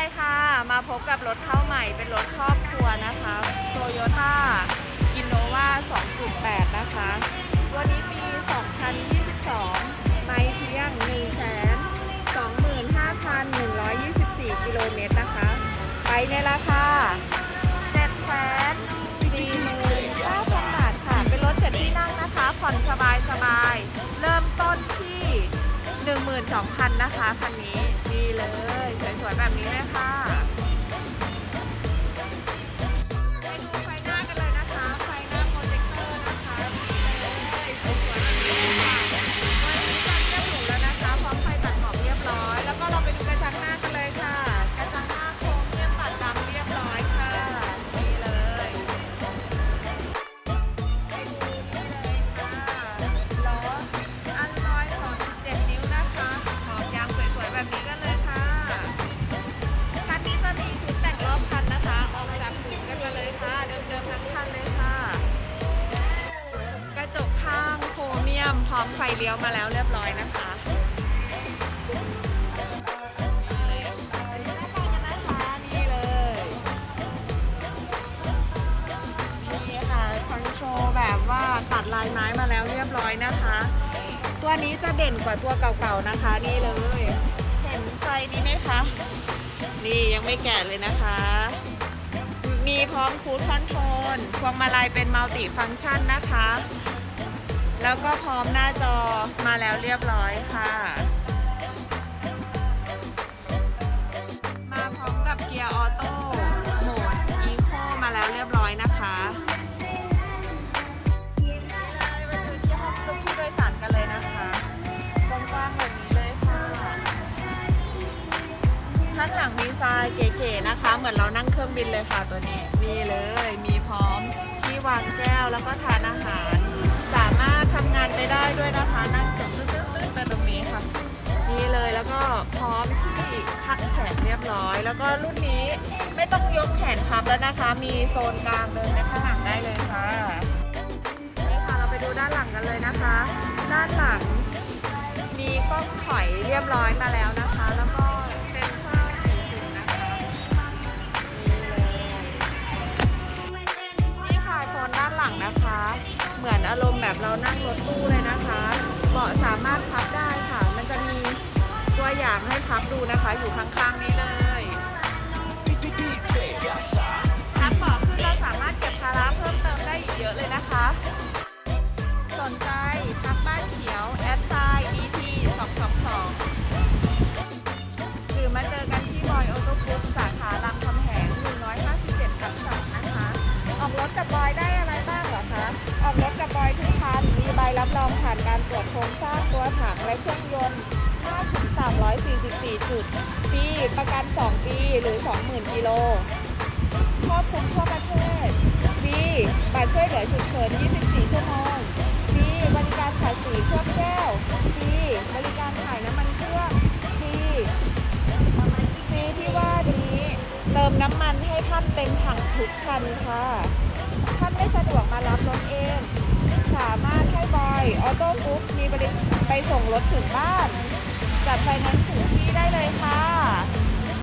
เลยค่ะ มาพบกับรถเข้าใหม่เป็นรถครอบครัวนะคะ Toyota Innova 2.8 นะคะ ตัวนี้ปี 2022 ไม่เพียง 1 25,124 กิโลเมตรนะคะ ไปในราคา749,000บาทค่ะ เป็นรถเจ็ดที่นั่งนะคะ ผ่อนสบายสบายๆเริ่มต้นที่ 12,000 นะคะ คันนี้ดีเลย วยๆแบบนี้เลยค่ะ ร้อมไฟเลี้ยวมาแล้วเรียบร้อยนะคะนี่เลยหน้าตากันนะคะนี่เลยนี่ค่ะคอนโชว์แบบว่าตัดลายไม้มาแล้วเรียบร้อยนะคะ ตัวนี้จะเด่นกว่าตัวเก่าๆนะคะนี่เลย เห็นไฟนี้ไหมคะนี่ยังไม่แกะเลยนะคะ มีพร้อมคูดคอนโทรลพวงมาลัยเป็นมัลติฟังก์ชันนะคะ แล้วก็พร้อมหน้าจอมาแล้วเรียบร้อยค่ะ มาพร้อมกับเกียร์ออโต้โหมดอีโคมาแล้วเรียบร้อยนะคะเลยมาดูที่ห้องลูกผู้โดยสารกันเลยนะคะกว้างๆแบบนี้เลยค่ะข้างหลังมีทรายเก๋ๆนะคะ เหมือนเรานั่งเครื่องบินเลยค่ะตัวนี้ มีเลย มีพร้อมที่วางแก้วแล้วก็ทานอาหาร นี่เลยแล้วก็พร้อมที่พักแขนเรียบร้อย แล้วก็รุ่นนี้ไม่ต้องยกแขนพับแล้วนะคะ มีโซนกลางเดินในข้างหลังได้เลยค่ะนี่ค่ะเราไปดูด้านหลังกันเลยนะคะ ด้านหลังมีกล้องถอยเรียบร้อยมาแล้วนะคะ แล้วก็เซ็นเซอร์สีถึงนะคะนี่เลยนี่ค่ะโซนด้านหลังนะคะ เหมือนอารมณ์แบบเรานั่งรถตู้เลยนะคะ เบาะสามารถพับได้ค่ะางให้พับดูนะคะ อยู่ข้างๆนี้เลยพับเบาะขึ้นเราสามารถเก็บภาระเพิ่มเติมได้อีกเยอะเลยนะคะ สนใจทักบ้านเขียวแอดไซน์ ET 222หรือมาเจอกันที่บอยออโต้กรุ๊ปสาขารามคำแหง157ทับ3นะคะ ออกรถกับบอยได้อะไรบ้างเหรอคะ ออกรถกับบอยทุกคันมีใบรับรองผ่านการตรวจโครงสร้างตัวถังและเครื่องยนต์ 344 จุดฟรีประกัน 2 ปีหรือ 20,000 กิโลครอบคลุมทั่วประเทศฟรีบัตรช่วยเหลือฉุกเฉิน 24 ชั่วโมงฟรีบริการถ่ายสีเครื่องแก้วฟรีบริการถ่ายน้ำมันเครื่องฟรีฟรีที่ว่านี้เติมน้ำมันให้ท่านเต็มถังทุกคันค่ะ ท่านไม่สะดวกมารับรถเอง สามารถให้บอย ออโต้บุ๊กมีบริไปส่งรถถึงบ้าน จัดไฟแนนซ์ถึงที่ได้เลยค่ะ